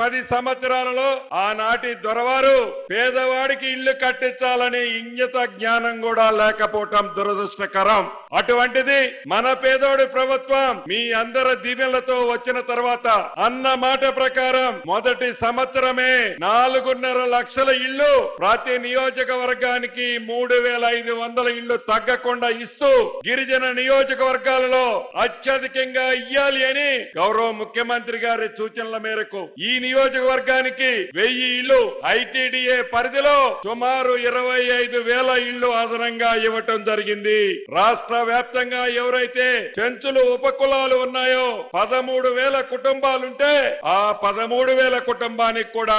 పది సంవత్సరాలలో ఆనాటి దొరవారు పేదవాడికి ఇల్లు కట్టించాలనే ఇంగిత జ్ఞానం కూడా లేకపోవటం దురదృష్టకరం. అటువంటిది మన పేదోడి ప్రభుత్వం మీ అందరి దీవెనలతో వచ్చిన తర్వాత అన్న మాట ప్రకారం మొదటి సంవత్సరమే నాలుగున్నర లక్షల ఇళ్ళు ప్రతి నియోజకవర్గానికి మూడు వేల ఐదు వందల ఇళ్ళు తగ్గకుండా ఇస్తూ గిరిజన నియోజకవర్గాలలో అత్యధికంగా ఇయ్యాలి అని గౌరవ ముఖ్యమంత్రి గారి సూచనల మేరకు ఈ నియోజకవర్గానికి వెయ్యి ఇళ్ళు ఐటీడీఏ పరిధిలో సుమారు ఇరవై ఐదు వేల ఇళ్ళు అదనంగా ఇవ్వటం జరిగింది. రాష్ట్ర వ్యాప్తంగా ఎవరైతే చెంచులు ఉపకులాలు ఉన్నాయో పదమూడు వేల కుటుంబాలుంటే ఆ పదమూడు వేల కుటుంబానికి కూడా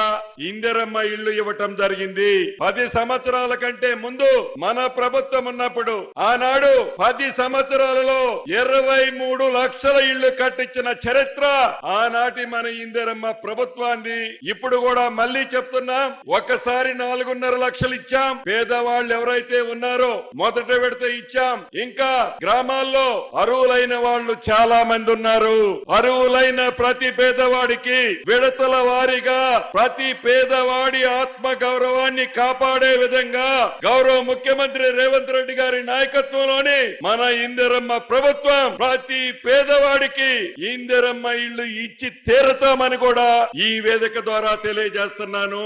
ఇందిరమ్మ ఇళ్ళు ఇవ్వటం జరిగింది. పది సంవత్సరాల కంటే ముందు మన ప్రభుత్వం ఉన్నప్పుడు ఆనాడు పది సంవత్సరాలలో ఇరవై మూడు లక్షల ఇళ్ళు కట్టించిన చరిత్ర ఆనాటి మన ఇందిరమ్మ ప్రభుత్వం ప్రభుత్వాన్ని. ఇప్పుడు కూడా మళ్ళీ చెప్తున్నాం ఒకసారి నాలుగున్నర లక్షలు ఇచ్చాం. పేదవాళ్ళు ఎవరైతే ఉన్నారో మొదట పెడితే ఇచ్చాం. ఇంకా గ్రామాల్లో అరువులైన వాళ్ళు చాలా మంది ఉన్నారు. అరువులైన ప్రతి పేదవాడికి విడతల వారీగా ప్రతి పేదవాడి ఆత్మ గౌరవాన్ని కాపాడే విధంగా గౌరవ ముఖ్యమంత్రి రేవంత్ రెడ్డి గారి నాయకత్వంలోని మన ఇందిరమ్మ ప్రభుత్వం ప్రతి పేదవాడికి ఇందిరమ్మ ఇల్లు ఇచ్చి తీరతామని కూడా ఈ వేదిక ద్వారా తెలియజేస్తున్నాను.